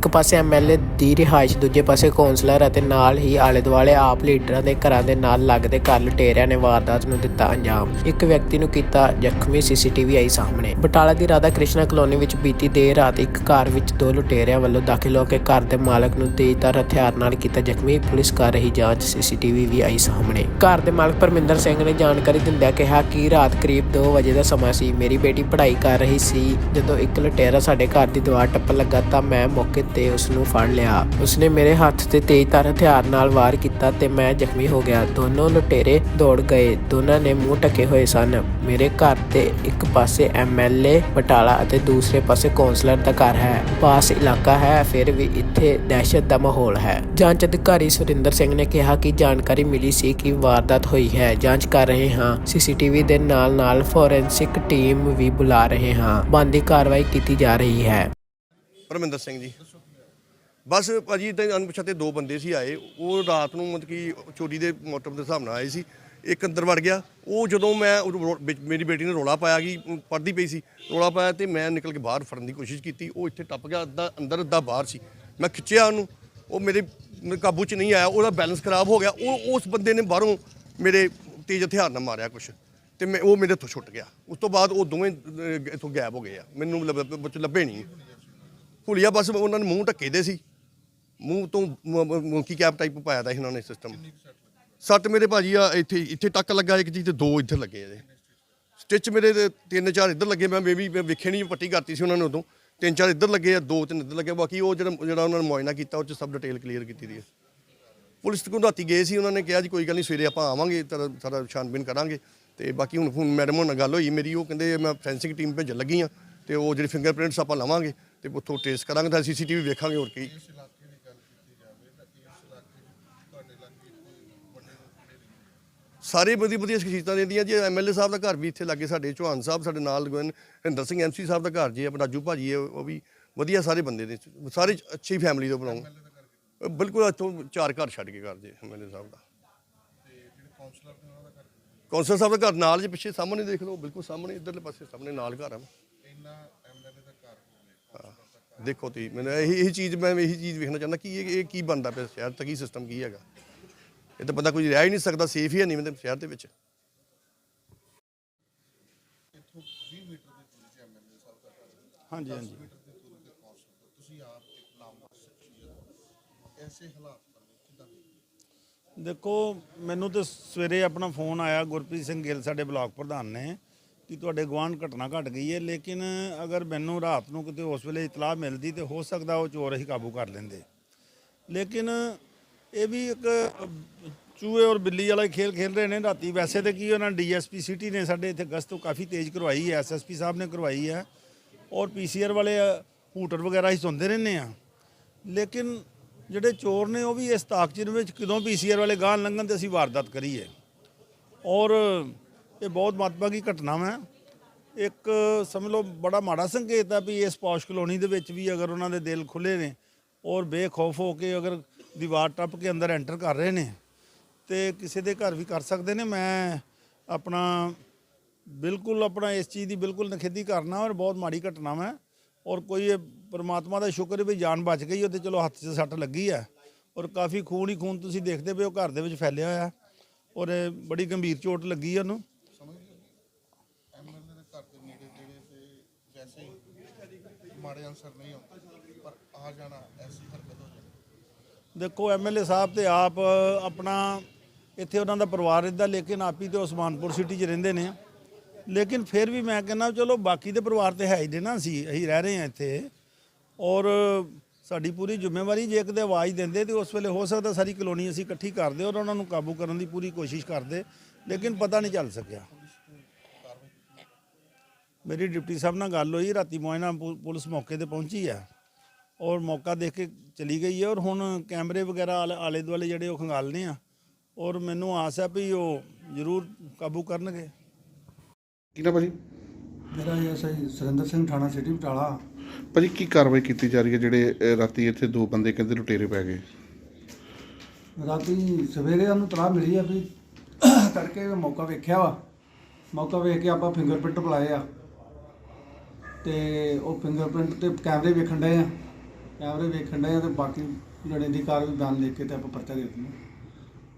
ਇੱਕ ਪਾਸੇ ਐਮਐਲਏ ਦੀ ਰਿਹਾਇਸ਼, ਦੂਜੇ ਪਾਸੇ ਕੌਂਸਲਰ ਅਤੇ ਨਾਲ ਹੀ ਆਲੇ ਦੁਆਲੇ ਆਪ ਲੀਡਰਾਂ ਦੇ ਘਰਾਂ ਦੇ ਨਾਲ ਲੱਗਦੇ ਘਰ ਲੁਟੇਰਿਆਂ ਨੇ ਵਾਰਦਾਤ ਨੂੰ ਦਿੱਤਾ ਅੰਜਾਮ। ਇੱਕ ਵਿਅਕਤੀ ਨੂੰ ਕੀਤਾ ਜ਼ਖਮੀ, ਸੀਸੀਟੀਵੀ ਆਈ ਸਾਹਮਣੇ। ਬਟਾਲਾ ਦੀ ਰਾਧਾ ਕ੍ਰਿਸ਼ਨਾ ਕਲੋਨੀ ਵਿੱਚ ਬੀਤੀ ਦੇਰ ਰਾਤ ਇੱਕ ਘਰ ਵਿੱਚ ਦੋ ਲੁਟੇਰਿਆਂ ਵੱਲੋਂ ਦਾਖਲ ਹੋ ਕੇ ਘਰ ਦੇ ਮਾਲਕ ਨੂੰ ਤੇਜ਼ਧਾਰ ਹਥਿਆਰ ਨਾਲ ਕੀਤਾ ਜ਼ਖਮੀ। ਪੁਲਿਸ ਕਰ ਰਹੀ ਜਾਂਚ, ਸੀਸੀਟੀਵੀ ਵੀ ਆਈ ਸਾਹਮਣੇ। ਘਰ ਦੇ ਮਾਲਕ ਪਰਮਿੰਦਰ ਸਿੰਘ ਨੇ ਜਾਣਕਾਰੀ ਦਿੰਦਿਆਂ ਕਿਹਾ ਕਿ ਰਾਤ ਕਰੀਬ 2 ਵਜੇ ਦਾ ਸਮਾਂ ਸੀ। ਮੇਰੀ ਬੇਟੀ ਪੜ੍ਹਾਈ ਕਰ ਰਹੀ ਸੀ। ਜਦੋਂ ਇੱਕ ਲੁਟੇਰਾ ਸਾਡੇ ਘਰ ਦੀ ਦੀਵਾਰ ਟੱਪਣ ਲੱਗਾ ਤਾਂ ਮੈਂ ਮੌਕੇ ਤੇ ਉਸ ਨੂੰ ਫੜ ਲਿਆ। ਉਸਨੇ ਮੇਰੇ ਹੱਥ ਤੇ ਤੇਜ਼ਧਾਰ ਹਥਿਆਰ ਨਾਲ ਵਾਰ ਕੀਤਾ ਤੇ ਮੈਂ ਜ਼ਖਮੀ ਹੋ ਗਿਆ। ਦੋਨੋਂ ਲੁਟੇਰੇ ਦੌੜ ਗਏ। ਦੋਨਾਂ ਨੇ ਮੂੰਹ ਢਕੇ ਹੋਏ ਸਨ। ਮੇਰੇ ਘਰ ਦੇ ਇੱਕ ਪਾਸੇ ਐਮਐਲਏ ਬਟਾਲਾ ਅਤੇ ਦੂਸਰੇ ਪਾਸੇ ਕੌਂਸਲਰ ਦਾ ਘਰ ਹੈ। ਪਾਸ ਇਲਾਕਾ ਹੈ, ਫਿਰ ਵੀ ਇੱਥੇ ਦਹਿਸ਼ਤ ਦਾ ਮਾਹੌਲ ਹੈ। ਜਾਂਚ ਅਧਿਕਾਰੀ ਸੁਰਿੰਦਰ ਸਿੰਘ ਨੇ ਕਿਹਾ ਕਿ ਜਾਣਕਾਰੀ ਮਿਲੀ ਸੀ ਕਿ ਵਾਰਦਾਤ ਹੋਈ ਹੈ। ਜਾਂਚ ਕਰ ਰਹੇ ਹਾਂ। ਸੀਸੀਟੀਵੀ ਦੇ ਨਾਲ ਨਾਲ ਫੋਰੈਂਸਿਕ ਟੀਮ ਵੀ ਬੁਲਾ ਰਹੇ ਹਾਂ। ਬੰਦੀ ਕਾਰਵਾਈ ਕੀਤੀ ਜਾ ਰਹੀ ਹੈ। ਪਰਮਿੰਦਰ ਸਿੰਘ ਜੀ। ਬਸ ਭਾਜੀ ਤਾਂ ਅਣਪਛਾਤੇ ਦੋ ਬੰਦੇ ਸੀ ਆਏ ਉਹ ਰਾਤ ਨੂੰ ਮਤਲਬ ਕਿ ਚੋਰੀ ਦੇ ਮੋਟਰ ਦੇ ਹਿਸਾਬ ਨਾਲ ਆਏ ਸੀ। ਇੱਕ ਅੰਦਰ ਵੜ ਗਿਆ ਉਹ ਜਦੋਂ ਮੈਂ ਉਹ ਰੋ- ਵਿੱਚ ਮੇਰੀ ਬੇਟੀ ਨੇ ਰੋਲਾ ਪਾਇਆ ਕਿ ਪੜਦੀ ਪਈ ਸੀ। ਰੋਲਾ ਪਾਇਆ ਤੇ ਮੈਂ ਨਿਕਲ ਕੇ ਬਾਹਰ ਫੜਨ ਦੀ ਕੋਸ਼ਿਸ਼ ਕੀਤੀ ਉਹ ਇੱਥੇ ਟੱਪ ਗਿਆ ਅੱਧਾ ਅੰਦਰ ਅੱਧਾ ਬਾਹਰ ਸੀ। ਮੈਂ ਖਿੱਚਿਆ ਉਹਨੂੰ ਉਹ ਮੇਰੇ ਮੇਰੇ ਕਾਬੂ 'ਚ ਨਹੀਂ ਆਇਆ ਉਹਦਾ ਬੈਲੈਂਸ ਖਰਾਬ ਹੋ ਗਿਆ। ਉਹ ਉਸ ਬੰਦੇ ਨੇ ਬਾਹਰੋਂ ਮੇਰੇ ਤੇਜ਼ ਹਥਿਆਰ ਨਾਲ ਮਾਰਿਆ ਕੁਛ ਤੇ ਮੈਂ ਉਹ ਮੇਰੇ ਤੋਂ ਛੁੱਟ ਗਿਆ। ਉਸ ਤੋਂ ਬਾਅਦ ਉਹ ਦੋਵੇਂ ਅਹ, ਇੱਥੋਂ ਗਾਇਬ ਹੋ ਗਏ ਆ। ਮੈਨੂੰ ਲੱਭ- ਵਿੱਚ ਲੱਭੇ ਨਹੀਂ। ਹੁਲੀਆ ਬਸ ਉਹਨਾਂ ਨੇ ਮੂੰਹ ਢੱਕੇ ਦੇ ਸੀ। ਮੂੰਹ ਤੋਂ ਮੋਂਕੀ ਕੈਪ ਟਾਈਪ ਪਾਇਆ ਦਾ ਸੀ ਉਹਨਾਂ ਨੇ ਸਿਸਟਮ ਸੱਟ ਮੇਰੇ ਭਾਜੀ ਆ, ਇੱਥੇ ਇੱਥੇ ਟੱਕ ਲੱਗਾ ਇੱਕ ਚੀਜ਼ ਤੇ ਦੋ ਇੱਧਰ ਲੱਗੇ ਇਹਦੇ। ਸਟਿਚ ਮੇਰੇ ਦੇ ਤਿੰਨ ਚਾਰ ਇੱਧਰ ਲੱਗੇ, ਮੈਂ ਬੇਬੀ ਵੇਖੇ ਨਹੀਂ ਪੱਟੀ ਕਰਤੀ ਸੀ ਉਹਨਾਂ ਨੇ ਉਦੋਂ। ਤਿੰਨ ਚਾਰ ਇੱਧਰ ਲੱਗੇ ਆ, ਦੋ ਤਿੰਨ ਇੱਧਰ ਲੱਗੇ ਬਾਕੀ ਉਹ ਜਿਹੜਾ ਜਿਹੜਾ ਉਹਨਾਂ ਨੇ ਮੁਆਇਨਾ ਕੀਤਾ, ਉਹ ਚ ਸਭ ਡਿਟੇਲ ਕਲੀਅਰ ਕੀਤੀ ਦੀ ਹੈ ਪੁਲਿਸ ਕੋਲ ਰਾਤੀ ਗਏ ਸੀ, ਉਹਨਾਂ ਨੇ ਕਿਹਾ ਜੀ ਕੋਈ ਗੱਲ ਨਹੀਂ ਸਵੇਰੇ ਆਪਾਂ ਆਵਾਂਗੇ, ਤੇਰਾ, ਸਾਰਾ ਛਾਨਬੀਨ ਕਰਾਂਗੇ। ਤੇ ਬਾਕੀ ਹੁਣ ਹੁਣ ਮੈਡਮ ਨਾਲ ਗੱਲ ਹੋਈ, ਮੇਰੀ ਉਹ ਕਹਿੰਦੇ ਮੈਂ ਫੈਂਸਿੰਗ ਟੀਮ ਭੇਜਣ ਲੱਗੀ ਆ, ਤੇ ਉਹ ਜਿਹੜੇ ਫਿੰਗਰਪ੍ਰਿੰਟਸ ਆਪਾਂ ਲਵਾਂਗੇ, ਤੇ ਉੱਥੋਂ ਟ੍ਰੇਸ ਕਰਾਂਗੇ, ਤਾਂ ਸੀਸੀਟੀਵੀ ਵੇਖਾਂਗੇ ਹੋਰ ਕੀ। ਸਾਰੇ ਵਧੀਆ ਵਧੀਆ ਸ਼ਖਸੀਅਤਾਂ ਰਹਿੰਦੀਆਂ ਜੀ। ਐਮਐਲਏ ਸਾਹਿਬ ਦਾ ਘਰ ਵੀ ਇੱਥੇ ਲੱਗੇ ਸਾਡੇ ਚੌਹਾਨ ਸਾਹਿਬ ਸਾਡੇ ਨਾਲ ਗਵਨ ਹਰਿੰਦਰ ਸਿੰਘ ਐਮਸੀ ਸਾਹਿਬ ਦਾ ਘਰ ਜੀ ਆਪਣਾ ਰਾਜੂ ਭਾਜੀ ਹੈ ਉਹ ਵੀ ਵਧੀਆ ਸਾਰੇ ਬੰਦੇ ਨੇ। ਸਾਰੇ ਅੱਛੀ ਫੈਮਿਲੀ ਤੋਂ ਬਣਾਉਂ ਬਿਲਕੁਲ ਇੱਥੋਂ ਚਾਰ ਘਰ ਛੱਡ ਕੇ ਘਰ ਜੇ ਐਮਐਲਏ ਸਾਹਿਬ ਦਾ। ਕੌਂਸਲਰ ਸਾਹਿਬ ਦਾ ਘਰ ਨਾਲ ਜੇ ਪਿੱਛੇ ਸਾਹਮਣੇ ਦੇਖ ਲਓ ਬਿਲਕੁਲ ਸਾਹਮਣੇ ਇਧਰਲੇ ਪਾਸੇ ਸਾਹਮਣੇ ਨਾਲ ਘਰ ਆ। ਦੇਖੋ ਤੁਸੀਂ ਮੈਨੂੰ ਇਹੀ ਇਹੀ ਚੀਜ਼ ਮੈਂ ਇਹੀ ਚੀਜ਼ ਵੇਖਣਾ ਚਾਹੁੰਦਾ ਕਿ ਇਹ ਇਹ ਕੀ ਬਣਦਾ ਪਿਆ ਸ਼ਹਿਰ ਤੱਕ ਕੀ ਸਿਸਟਮ ਕੀ ਹੈਗਾ। ਇਹ ਤਾਂ ਬੰਦਾ ਕੋਈ ਰਹਿ ਹੀ ਨਹੀਂ ਸਕਦਾ ਸੇਫ ਹੀ ਹੈ ਨਹੀਂ ਮੈਂ ਸ਼ਹਿਰ ਦੇ ਵਿੱਚ। ਹਾਂਜੀ ਹਾਂਜੀ। ਦੇਖੋ ਮੈਨੂੰ ਤੇ ਸਵੇਰੇ ਆਪਣਾ ਫੋਨ ਆਇਆ ਗੁਰਪ੍ਰੀਤ ਸਿੰਘ ਗਿੱਲ ਸਾਡੇ ਬਲਾਕ ਪ੍ਰਧਾਨ ਨੇ ਕਿ ਤੁਹਾਡੇ ਗਵਾਂਢ ਘਟਨਾ ਘਟ ਗਈ ਹੈ ਲੇਕਿਨ ਅਗਰ ਮੈਨੂੰ ਰਾਤ ਨੂੰ ਕਿਤੇ ਉਸ ਵੇਲੇ ਇਤਲਾਹ ਮਿਲਦੀ ਤੇ ਹੋ ਸਕਦਾ ਉਹ ਚੋਰ ਅਸੀਂ ਕਾਬੂ ਕਰ ਲੈਂਦੇ। ਲੇਕਿਨ ਇਹ ਵੀ ਇੱਕ ਚੂਹੇ ਔਰ ਬਿੱਲੀ ਵਾਲਾ ਖੇਲ ਖੇਲ ਰਹੇ ਨੇ ਰਾਤੀ। ਵੈਸੇ ਤੇ ਕੀ ਉਹਨਾਂ ਡੀਐਸਪੀ ਸਿਟੀ ਨੇ ਸਾਡੇ ਇੱਥੇ ਗਸ਼ਤ ਕਾਫੀ ਤੇਜ਼ ਕਰਵਾਈ ਹੈ ਐਸਐਸਪੀ ਸਾਹਿਬ ਨੇ ਕਰਵਾਈ ਹੈ। ਔਰ ਪੀਸੀਆਰ ਵਾਲੇ ਹੂਟਰ ਵਗੈਰਾ ਹੀ ਸੁਣਦੇ ਰਹਿੰਦੇ ਆ। ਲੇਕਿਨ ਜਿਹੜੇ ਚੋਰ ਨੇ ਉਹ ਵੀ ਇਸ ਤਾਕਚਿਰ ਵਿੱਚ ਕਦੋਂ ਪੀਸੀਆਰ ਵਾਲੇ ਗਾਂ ਲੰਘਣ ਤੇ ਅਸੀਂ ਵਾਰਦਾਤ ਕਰੀਏ ਔਰ ਇਹ ਬਹੁਤ ਮਹੱਤਵਪੂਰਨ ਘਟਨਾ ਹੈ ਇੱਕ, ਸਮਝ ਲਓ, ਬੜਾ ਮਾੜਾ ਸੰਕੇਤ ਆ ਵੀ ਇਸ ਪੌਸ਼ ਕਲੋਨੀ ਦੇ ਵਿੱਚ ਵੀ ਅਗਰ ਉਹਨਾਂ ਦੇ ਦਿਲ ਖੁੱਲੇ ਨੇ ਔਰ ਬੇਖੌਫ ਹੋ ਕੇ ਅਗਰ ਦੀਵਾਰ ਟੱਪ ਕੇ ਅੰਦਰ ਐਂਟਰ ਕਰ ਰਹੇ ਨੇ ਤੇ ਕਿਸੇ ਦੇ ਘਰ ਵੀ ਕਰ ਸਕਦੇ ਨੇ। ਮੈਂ ਆਪਣਾ ਬਿਲਕੁਲ ਆਪਣਾ ਇਸ ਚੀਜ਼ ਦੀ ਬਿਲਕੁਲ ਨਖੇਦੀ ਕਰਨਾ ਔਰ ਬਹੁਤ ਮਾੜੀ ਘਟਨਾ ਹੈ ਔਰ ਕੋਈ ਇਹ ਪ੍ਰਮਾਤਮਾ ਦਾ ਸ਼ੁਕਰ ਹੈ ਵੀ ਜਾਨ ਬਚ ਗਈ, ਉਹ ਤੇ ਚਲੋ ਹੱਥ 'ਚ ਸੱਟ ਲੱਗੀ ਹੈ। ਔਰ ਕਾਫੀ ਖੂਨ ਹੀ ਖੂਨ ਤੁਸੀਂ ਦੇਖਦੇ ਪਏ ਹੋ, ਘਰ ਦੇ ਵਿੱਚ ਫੈਲਿਆ ਹੋਇਆ। ਔਰ ਬੜੀ ਗੰਭੀਰ ਚੋਟ ਲੱਗੀ ਹੈ ਉਹਨੂੰ। ਮਾੜੇ ਅਨਸਰ ਨਹੀਂ ਹੁੰਦੇ ਪਰ ਆ ਜਾਣਾ, ਐਸੀ ਹਰਕਤ ਹੋ ਦੇਖੋ ਐਮਐਲਏ ਸਾਹਿਬ ਤੇ ਆਪ ਆਪਣਾ ਇੱਥੇ ਉਹਨਾਂ ਦਾ ਪਰਿਵਾਰ ਇੱਦਾਂ ਲੇਕਿਨ ਆਪੀ ਤੇ ਉਸਮਾਨਪੁਰ ਸਿਟੀ 'ਚ ਰਹਿੰਦੇ ਨੇ। ਲੇਕਿਨ ਫਿਰ ਵੀ ਮੈਂ ਕਹਿੰਦਾ, ਚਲੋ, ਬਾਕੀ ਦੇ ਪਰਿਵਾਰ ਤੇ ਹੈ ਹੀ ਨੇ ਨਾ, ਅਸੀਂ ਅਸੀਂ ਰਹਿ ਰਹੇ ਹਾਂ ਇੱਥੇ। ਔਰ ਸਾਡੀ ਪੂਰੀ ਜ਼ਿੰਮੇਵਾਰੀ, ਜੇ ਕਿਤੇ ਆਵਾਜ਼ ਦਿੰਦੇ ਤੇ ਉਸ ਵੇਲੇ ਹੋ ਸਕਦਾ ਸਾਰੀ ਕਲੋਨੀ ਅਸੀਂ ਇਕੱਠੀ ਕਰਦੇ ਔਰ ਉਹਨਾਂ ਨੂੰ ਕਾਬੂ ਕਰਨ ਦੀ ਪੂਰੀ ਕੋਸ਼ਿਸ਼ ਕਰਦੇ, ਲੇਕਿਨ ਪਤਾ ਨਹੀਂ ਚੱਲ ਸਕਿਆ। ਮੇਰੀ ਡਿਪਟੀ ਸਾਹਿਬ ਨਾਲ ਗੱਲ ਹੋਈ, ਰਾਤੀ ਮੋਇਨਾ ਪੁ- ਪੁਲਿਸ ਮੌਕੇ ਤੇ ਪਹੁੰਚੀ ਆ। ਔਰ ਮੌਕਾ ਦੇਖ ਕੇ ਚਲੀ ਗਈ ਹੈ ਔਰ ਹੁਣ ਕੈਮਰੇ ਵਗੈਰਾ ਆਲੇ- ਆਲੇ ਦੁਆਲੇ ਜਿਹੜੇ ਉਹ ਖੰਗਾਲਨੇ ਆ। ਔਰ ਮੈਨੂੰ ਆਸ ਹੈ ਵੀ ਉਹ ਜ਼ਰੂਰ ਕਾਬੂ ਕਰਨਗੇ। ਕੀ ਨਾ ਭਾਜੀ ਮੇਰਾ ਐਸਆਈ ਸੁਰਿੰਦਰ ਸਿੰਘ ਥਾਣਾ ਸਿਟੀ ਬਟਾਲਾ। ਭਾਜੀ ਕੀ ਕਾਰਵਾਈ ਕੀਤੀ ਜਾ ਰਹੀ ਹੈ ਜਿਹੜੇ ਰਾਤੀ ਇੱਥੇ ਦੋ ਬੰਦੇ ਕਹਿੰਦੇ ਲੁਟੇਰੇ ਪੈ ਗਏ? ਰਾਤੀ ਸਵੇਰੇ ਉਹਨੂੰ ਤਲਾਹ ਮਿਲੀ ਆ ਵੀ ਤੜਕੇ ਮੌਕਾ ਵੇਖਿਆ ਵਾ। ਮੌਕਾ ਵੇਖ ਕੇ ਆਪਾਂ ਫਿੰਗਰਪ੍ਰਿੰਟ ਬੁਲਾਏ ਆ। ਤੇ ਉਹ ਫਿੰਗਰਪ੍ਰਿੰਟ ਤੇ ਕੈਮਰੇ ਵੇਖਣ ਡਏ ਆ। ਕੈਮਰੇ ਵੇਖਣ ਡਏ ਆ ਤੇ ਬਾਕੀ ਲੜੇ ਦੀ ਕਾਰ ਵੀ ਬਿਆਨ ਲਿਖ ਕੇ ਤੇ ਆਪਾਂ ਪਰਚਾ ਦੇ ਦਿੰਦੇ ਹਾਂ